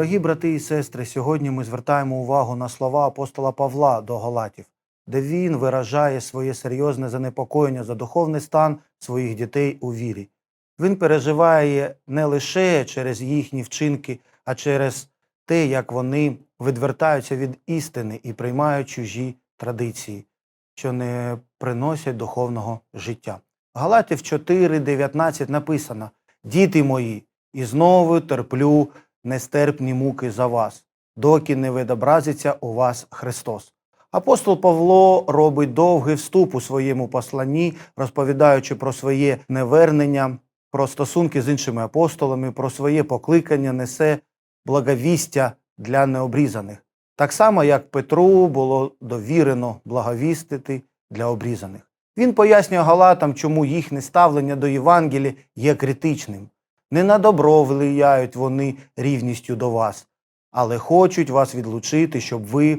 Дорогі брати і сестри, сьогодні ми звертаємо увагу на слова апостола Павла до Галатів, де він виражає своє серйозне занепокоєння за духовний стан своїх дітей у вірі. Він переживає не лише через їхні вчинки, а через те, як вони відвертаються від істини і приймають чужі традиції, що не приносять духовного життя. Галатів 4.19 написано: Діти мої, і знову терплю нестерпні муки за вас, доки не відобразиться у вас Христос. Апостол Павло робить довгий вступ у своєму посланні, розповідаючи про своє невернення, про стосунки з іншими апостолами, про своє покликання несе благовістя для необрізаних. Так само, як Петру було довірено благовістити для обрізаних. Він пояснює Галатам, чому їхнє ставлення до Євангелія є критичним. Не на добро влияють вони рівністю до вас, але хочуть вас відлучити, щоб ви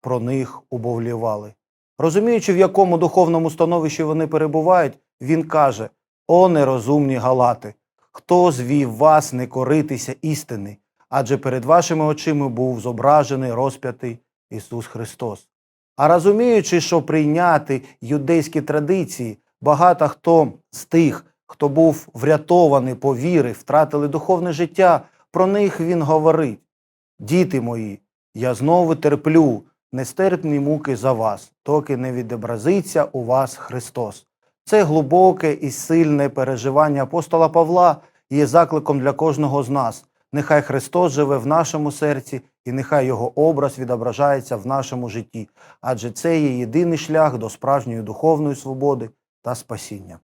про них убовлювали. Розуміючи, в якому духовному становищі вони перебувають, він каже: О нерозумні галати, хто звів вас не коритися істини, адже перед вашими очима був зображений розп'ятий Ісус Христос. А розуміючи, що прийняти юдейські традиції, багато хто з тих, хто був врятований по вірі, втратили духовне життя, про них він говорить: Діти мої, я знову терплю нестерпні муки за вас, доки не відобразиться у вас Христос. Це глибоке і сильне переживання апостола Павла є закликом для кожного з нас. Нехай Христос живе в нашому серці, і нехай Його образ відображається в нашому житті, адже це є єдиний шлях до справжньої духовної свободи та спасіння.